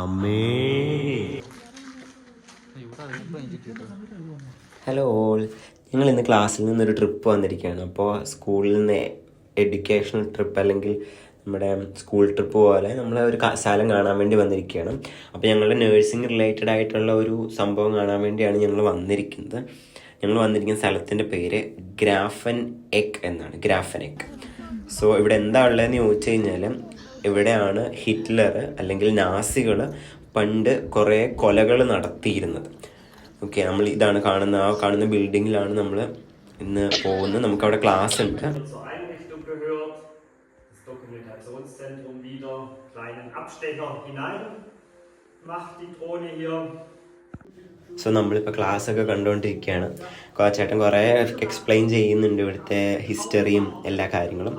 അമ്മേ. Hello all ഞങ്ങൾ ഇന്ന് ക്ലാസ്സിൽ നിന്നൊരു ട്രിപ്പ് വന്നിരിക്കുകയാണ്. അപ്പോൾ സ്കൂളിൽ നിന്ന് എഡ്യൂക്കേഷണൽ ട്രിപ്പ് അല്ലെങ്കിൽ നമ്മുടെ സ്കൂൾ ട്രിപ്പ് പോലെ നമ്മൾ ഒരു സ്ഥലം കാണാൻ വേണ്ടി വന്നിരിക്കുകയാണ്. അപ്പോൾ ഞങ്ങളുടെ നേഴ്സിംഗ് റിലേറ്റഡ് ആയിട്ടുള്ള ഒരു സംഭവം കാണാൻ വേണ്ടിയാണ് ഞങ്ങൾ വന്നിരിക്കുന്നത്. ഞങ്ങൾ വന്നിരിക്കുന്ന സ്ഥലത്തിന്റെ പേര് ഗ്രാഫൻ എക് എന്നാണ് ഗ്രാഫൻ എക്. സോ ഇവിടെ എന്താ ഉള്ളതെന്ന് ചോദിച്ചു കഴിഞ്ഞാൽ ഇവിടെയാണ് ഹിറ്റ്ലർ അല്ലെങ്കിൽ നാസികൾ പണ്ട് കുറേ കൊലകൾ നടത്തിയിരുന്നത്. ഓക്കെ നമ്മൾ ഇതാണ് കാണുന്ന ആ കാണുന്ന ബിൽഡിങ്ങിലാണ് നമ്മൾ ഇന്ന് പോകുന്നത്. നമുക്കവിടെ ക്ലാസ് ഉണ്ട്. Dokumentationszentrum wieder. Kleinen Abstecher hinein. Macht die Drohne hier. So നമ്മളിപ്പോൾ ക്ലാസ് ഒക്കെ കണ്ടുകൊണ്ടിരിക്കുകയാണ് കോച്ചേട്ടൻ ചേട്ടൻ കുറേ എക്സ്പ്ലെയിൻ ചെയ്യുന്നുണ്ട് ഇവിടുത്തെ ഹിസ്റ്ററിയും എല്ലാ കാര്യങ്ങളും.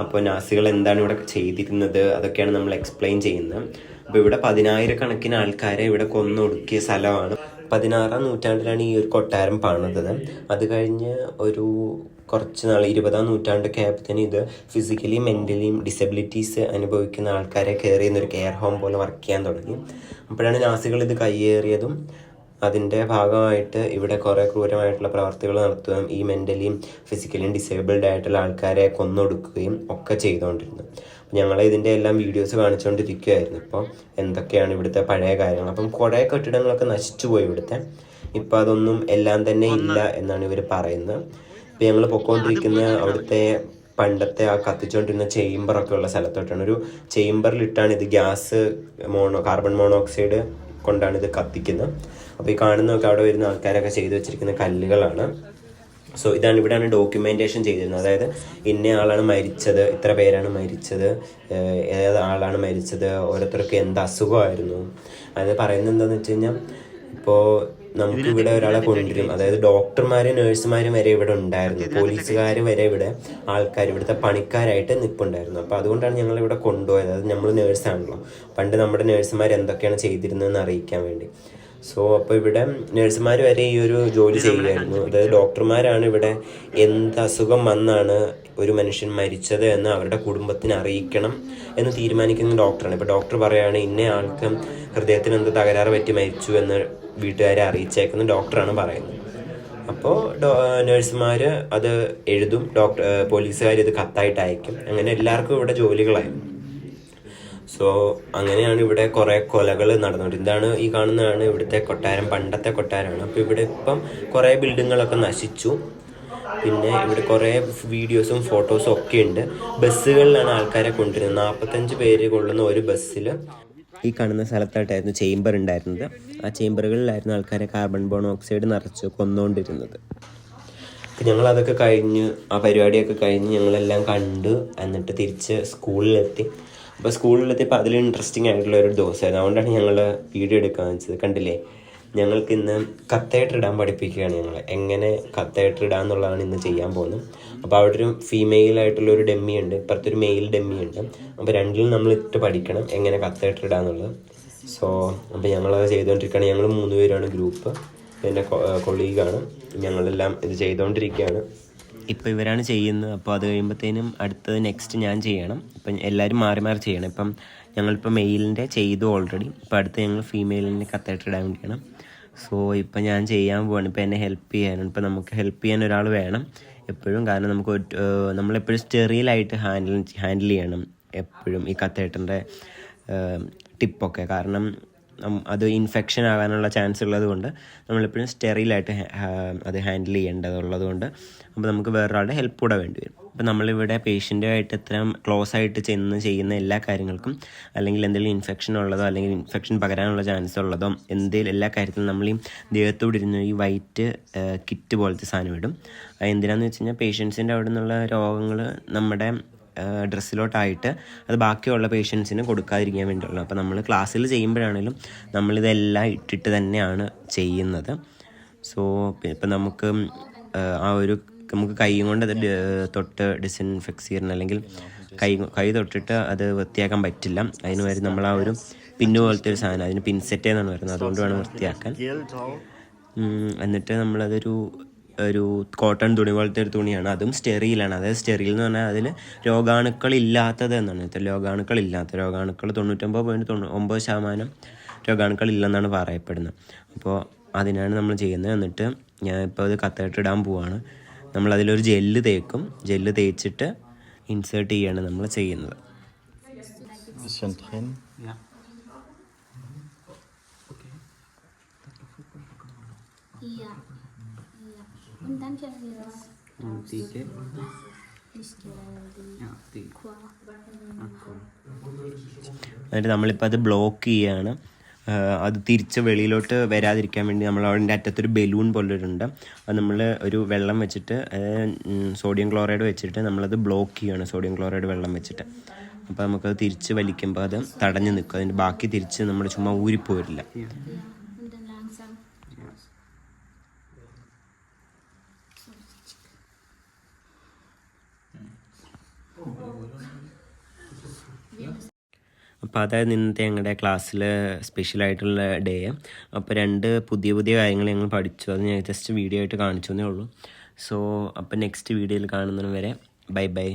അപ്പോൾ നാസികൾ എന്താണ് ഇവിടെ ചെയ്തിരുന്നത്? അതൊക്കെയാണ് നമ്മൾ എക്സ്പ്ലെയിൻ ചെയ്യുന്നത്. അപ്പോൾ ഇവിടെ പതിനായിരക്കണക്കിന് ആൾക്കാരെ ഇവിടെ കൊന്നൊടുക്കിയ സ്ഥലമാണ്. പതിനാറാം നൂറ്റാണ്ടിലാണ് ഈ ഒരു കൊട്ടാരം പണിതത്. അത് കഴിഞ്ഞ് ഒരു കുറച്ച് നാൾ ഇരുപതാം നൂറ്റാണ്ടൊക്കെ ആയപ്പോഴത്തേന് ഇത് ഫിസിക്കലി മെന്റലിയും ഡിസബിലിറ്റീസ് അനുഭവിക്കുന്ന ആൾക്കാരെ കയറിയെന്നൊരു കെയർ ഹോം പോലെ വർക്ക് ചെയ്യാൻ തുടങ്ങി. അപ്പോഴാണ് നാസികൾ ഇത് കയ്യേറിയതും അതിന്റെ ഭാഗമായിട്ട് ഇവിടെ കുറേ ക്രൂരമായിട്ടുള്ള പ്രവർത്തികൾ നടത്തുകയും ഈ മെന്റലിയും ഫിസിക്കലിയും ഡിസേബിൾഡ് ആയിട്ടുള്ള ആൾക്കാരെ കൊന്നൊടുക്കുകയും ഒക്കെ ചെയ്തുകൊണ്ടിരുന്നു ഞങ്ങൾ ഇതിന്റെ എല്ലാം വീഡിയോസ് കാണിച്ചുകൊണ്ടിരിക്കുകയായിരുന്നു ഇപ്പോൾ എന്തൊക്കെയാണ് ഇവിടുത്തെ പഴയ കാര്യങ്ങൾ? അപ്പം കുറേ കെട്ടിടങ്ങളൊക്കെ നശിച്ചു പോയി ഇവിടുത്തെ. ഇപ്പം അതൊന്നും എല്ലാം തന്നെ ഇല്ല എന്നാണ് ഇവർ പറയുന്നത്. ഇപ്പം ഞങ്ങൾ പൊക്കോണ്ടിരിക്കുന്ന അവിടുത്തെ പണ്ടത്തെ ആ കത്തിച്ചുകൊണ്ടിരുന്ന ചേംബറൊക്കെ ഉള്ള സ്ഥലത്തോട്ടാണ്. ഒരു ചേംബറിലിട്ടാണ് ഇത് ഗ്യാസ് മോണോ കാർബൺ മോണോക്സൈഡ് കൊണ്ടാണ് ഇത് കത്തിക്കുന്നത്. അപ്പോൾ ഈ കാണുന്നതൊക്കെ അവിടെ വരുന്ന ആൾക്കാരൊക്കെ ചെയ്തു വെച്ചിരിക്കുന്ന കല്ലുകളാണ്. സോ ഇതാണ് ഇവിടെയാണ് ഡോക്യുമെന്റേഷൻ ചെയ്തിരുന്നത്. അതായത് ഇന്ന ആളാണ് മരിച്ചത് ഇത്ര പേരാണ് മരിച്ചത് ഏത് ആളാണ് മരിച്ചത് ഓരോരുത്തർക്ക് എന്ത് അസുഖമായിരുന്നു. അത് പറയുന്നത് എന്താണെന്ന് വെച്ച് കഴിഞ്ഞാൽ ഇപ്പോൾ നമുക്ക് ഇവിടെ ഒരാളെ കൊണ്ടുവരും അതായത് ഡോക്ടർമാരും നഴ്സുമാരും വരെ ഇവിടെ ഉണ്ടായിരുന്നു. പോലീസുകാർ വരെ ഇവിടെ ആൾക്കാർ ഇവിടുത്തെ പണിക്കാരായിട്ട് നിൽപ്പുണ്ടായിരുന്നു അപ്പോൾ അതുകൊണ്ടാണ് ഞങ്ങൾ ഇവിടെ കൊണ്ടുപോയത്. അത് നമ്മൾ നേഴ്സാണല്ലോ. പണ്ട് നമ്മുടെ നേഴ്സുമാർ എന്തൊക്കെയാണ് ചെയ്തിരുന്നതെന്ന് അറിയിക്കാൻ വേണ്ടി. സോ അപ്പോൾ ഇവിടെ നഴ്സുമാർ വരെ ഈ ഒരു ജോലി ചെയ്യുകയായിരുന്നു. അതായത് ഡോക്ടർമാരാണ് ഇവിടെ എന്ത് അസുഖം വന്നാണ് ഒരു മനുഷ്യൻ മരിച്ചത് എന്ന് അവരുടെ കുടുംബത്തിന് അറിയിക്കണം എന്ന് തീരുമാനിക്കുന്ന ഡോക്ടറാണ്. ഇപ്പോൾ ഡോക്ടർ പറയുകയാണ് ഇന്ന ആൾക്ക് ഹൃദയത്തിന് എന്ത് തകരാറ് പറ്റി മരിച്ചു എന്ന് വീട്ടുകാരെ അറിയിച്ചേക്കുന്ന ഡോക്ടറാണ് പറയുന്നത്. അപ്പോൾ നഴ്സുമാർ അത് എഴുതും ഡോക്ടർ പോലീസുകാർ ഇത് കത്തായിട്ട് അയക്കും. അങ്ങനെ എല്ലാവർക്കും ഇവിടെ ജോലികളായിരുന്നു സോ അങ്ങനെയാണ് ഇവിടെ കുറേ കൊലകൾ നടന്നുകൊണ്ട്. ഇതാണ് ഈ കാണുന്നതാണ് ഇവിടുത്തെ കൊട്ടാരം പണ്ടത്തെ കൊട്ടാരമാണ്. അപ്പോൾ ഇവിടെ ഇപ്പം കുറേ ബിൽഡിങ്ങുകളൊക്കെ നശിച്ചു. പിന്നെ ഇവിടെ കുറേ വീഡിയോസും ഫോട്ടോസും ഒക്കെ ഉണ്ട്. ബസ്സുകളിലാണ് ആൾക്കാരെ കൊണ്ടുവരുന്നത്. നാൽപ്പത്തഞ്ച് പേര് കൊള്ളുന്ന ഒരു ബസ്സിൽ ഈ കാണുന്ന സ്ഥലത്തായിട്ടായിരുന്നു ചേംബർ ഉണ്ടായിരുന്നത്. ആ ചേംബറുകളിലായിരുന്നു ആൾക്കാരെ കാർബൺ മോണോക്സൈഡ് നിറച്ച് കൊന്നുകൊണ്ടിരുന്നത്. അപ്പം ഞങ്ങൾ അതൊക്കെ കഴിഞ്ഞ് ആ പരിപാടിയൊക്കെ കഴിഞ്ഞ് ഞങ്ങളെല്ലാം കണ്ട്. എന്നിട്ട് തിരിച്ച് സ്കൂളിലെത്തി. അപ്പോൾ സ്കൂളിലെത്തിയപ്പോൾ അതിൽ ഇൻട്രസ്റ്റിംഗ് ആയിട്ടുള്ള ഒരു ദിവസമായിരുന്നു. അതുകൊണ്ടാണ് ഞങ്ങൾ വീഡിയോ എടുക്കാൻ വെച്ചത്. കണ്ടില്ലേ? ഞങ്ങൾക്ക് ഇന്ന് കത്തേറ്റർ ഇടാൻ പഠിപ്പിക്കുകയാണ് ഞങ്ങൾ എങ്ങനെ കത്തേറ്റർ ഇടാൻ എന്നുള്ളതാണ് ഇന്ന് ചെയ്യാൻ പോകുന്നത്. അപ്പോൾ അവിടെ ഒരു ഫീമെയിൽ ആയിട്ടുള്ള ഒരു ഡെമ്മി ഉണ്ട്. ഇപ്പുറത്തെ ഒരു മെയിൽ ഡെമ്മി ഉണ്ട്. അപ്പോൾ രണ്ടിലും നമ്മൾ ഇട്ട് പഠിക്കണം എങ്ങനെ കത്തേറ്റർ ഇടാന്നുള്ളത് സോ അപ്പോൾ ഞങ്ങളത് ചെയ്തുകൊണ്ടിരിക്കുകയാണ് ഞങ്ങൾ മൂന്ന് പേരാണ് ഗ്രൂപ്പ് പിന്നെ കൊളീഗാണ് ഞങ്ങളെല്ലാം ഇത് ചെയ്തുകൊണ്ടിരിക്കുകയാണ് ഇപ്പോൾ ഇവരാണ് ചെയ്യുന്നത്. അപ്പോൾ അത് കഴിയുമ്പോഴത്തേനും അടുത്തത് നെക്സ്റ്റ് ഞാൻ ചെയ്യണം. ഇപ്പം എല്ലാവരും മാറി മാറി ചെയ്യണം. ഇപ്പം ഞങ്ങളിപ്പോൾ മെയിലിന്റെ ചെയ്തു ഓൾറെഡി ഇപ്പോൾ അടുത്ത് ഞങ്ങൾ ഫീമെയിലിന്റെ കത്തേറ്റർ ഇടാൻ വേണ്ടിയാണ് സോ ഇപ്പം ഞാൻ ചെയ്യാൻ പോവാണ്. ഇപ്പം എന്നെ ഹെൽപ്പ് ചെയ്യാനാണ്. ഇപ്പം നമുക്ക് ഹെൽപ്പ് ചെയ്യാൻ ഒരാൾ വേണം എപ്പോഴും. കാരണം നമുക്ക് നമ്മളെപ്പോഴും സ്റ്റെറിയിലായിട്ട് ഹാൻഡിൽ ഹാൻഡിൽ ചെയ്യണം എപ്പോഴും ഈ കത്തേറ്ററിന്റെ ടിപ്പൊക്കെ കാരണം അത് ഇൻഫെക്ഷൻ ആകാനുള്ള ചാൻസ് ഉള്ളതുകൊണ്ട് നമ്മളെപ്പോഴും സ്റ്റെറിലായിട്ട് അത് ഹാൻഡിൽ ചെയ്യേണ്ടതുള്ളതുകൊണ്ട് അപ്പോൾ നമുക്ക് വേറൊരാളുടെ ഹെൽപ്പ് കൂടെ വേണ്ടി വരും. അപ്പോൾ നമ്മളിവിടെ പേഷ്യന്റുമായിട്ട് ഇത്രയും ക്ലോസ് ആയിട്ട് ചെന്ന് ചെയ്യുന്ന എല്ലാ കാര്യങ്ങൾക്കും അല്ലെങ്കിൽ എന്തെങ്കിലും ഇൻഫെക്ഷൻ ഉള്ളതോ അല്ലെങ്കിൽ ഇൻഫെക്ഷൻ പകരാനുള്ള ചാൻസ് ഉള്ളതോ എന്തെങ്കിലും എല്ലാ കാര്യത്തിലും നമ്മൾ ഈ ദേഹത്തോട് ഇരുന്ന് ഈ വൈറ്റ് കിറ്റ് പോലത്തെ സാധനം ഇടും. എന്തിനാന്ന് വെച്ച് കഴിഞ്ഞാൽ പേഷ്യൻസിന്റെ അവിടെ നിന്നുള്ള രോഗങ്ങൾ നമ്മുടെ ഡ്രസ്സിലോട്ടായിട്ട് അത് ബാക്കിയുള്ള പേഷ്യൻസിന് കൊടുക്കാതിരിക്കാൻ വേണ്ടിയുള്ളൂ അപ്പോൾ നമ്മൾ ക്ലാസ്സിൽ ചെയ്യുമ്പോഴാണെങ്കിലും നമ്മളിതെല്ലാം ഇട്ടിട്ട് തന്നെയാണ് ചെയ്യുന്നത്. സോ ഇപ്പം നമുക്ക് ആ, ഒരു നമുക്ക് കൈ കൊണ്ട് അത് തൊട്ട് ഡിസിൻഫെക്സ് ചെയ്യണം. അല്ലെങ്കിൽ കൈ കൈ തൊട്ടിട്ട് അത് വൃത്തിയാക്കാൻ പറ്റില്ല. അതിന് വരെ നമ്മൾ ആ ഒരു പിന്നു പോലത്തെ ഒരു സാധനം അതിന് പിൻസെറ്റ് എന്നാണ് പറയുന്നത്. അതുകൊണ്ട് വേണം വൃത്തിയാക്കാൻ. എന്നിട്ട് നമ്മളതൊരു ഒരു കോട്ടൺ തുണി പോലത്തെ ഒരു തുണിയാണ്. അതും സ്റ്റെറിയിലാണ്. അതായത് സ്റ്റെറിയിൽ എന്ന് പറഞ്ഞാൽ അതിൽ രോഗാണുക്കൾ ഇല്ലാത്തത് എന്നാണ്. ഇത്ര രോഗാണുക്കൾ ഇല്ലാത്ത രോഗാണുക്കൾ തൊണ്ണൂറ്റൊമ്പത് പോയിന്റ് തൊണ്ണൂ ഒമ്പത് ശതമാനം രോഗാണുക്കൾ ഇല്ലെന്നാണ് പറയപ്പെടുന്നത്. അപ്പോൾ അതിനാണ് നമ്മൾ ചെയ്യുന്നത്. എന്നിട്ട് ഞാൻ ഇപ്പോൾ അത് കത്തേട്ടിടാൻ പോവാണ്. നമ്മളതിലൊരു ജെല്ല് തേക്കും. ജെല്ല് തേച്ചിട്ട് ഇൻസേർട്ട് ചെയ്യാണ് നമ്മൾ ചെയ്യുന്നത്. Bisschen drin. Ja. Iya. Iya. Und dann können wir das Tiga. die Ja, എന്നിട്ട് നമ്മളിപ്പോൾ അത് ബ്ലോക്ക് ചെയ്യാണ് ആഹ് അത് തിരിച്ച് വെളിയിലോട്ട് വരാതിരിക്കാൻ വേണ്ടി നമ്മൾ അതിന്റെ അറ്റത്തൊരു ബലൂൺ പോലൊരുണ്ട് അത് നമ്മൾ ഒരു വെള്ളം വെച്ചിട്ട് സോഡിയം ക്ലോറൈഡ് വെച്ചിട്ട് നമ്മളത് ബ്ലോക്ക് ചെയ്യാണ് സോഡിയം ക്ലോറൈഡ് വെള്ളം വെച്ചിട്ട് അപ്പോൾ നമുക്കത് തിരിച്ച് വലിക്കുമ്പോൾ അത് തടഞ്ഞു നിൽക്കും അതിന്റെ ബാക്കി തിരിച്ച് നമ്മൾ ചുമ്മാ ഊരിപ്പോരില്ല അപ്പോൾ അതായത് ഇന്നത്തെ ഞങ്ങളുടെ ക്ലാസ്സിൽ സ്പെഷ്യലായിട്ടുള്ള ഡേ അപ്പോൾ രണ്ട് പുതിയ പുതിയ കാര്യങ്ങൾ ഞങ്ങൾ പഠിച്ചു. അത് ഞാൻ ജസ്റ്റ് വീഡിയോ ആയിട്ട് കാണിച്ചു എന്നേ ഉള്ളൂ. സോ അപ്പോൾ നെക്സ്റ്റ് വീഡിയോയിൽ കാണുന്നതിന് വരെ ബൈ ബൈ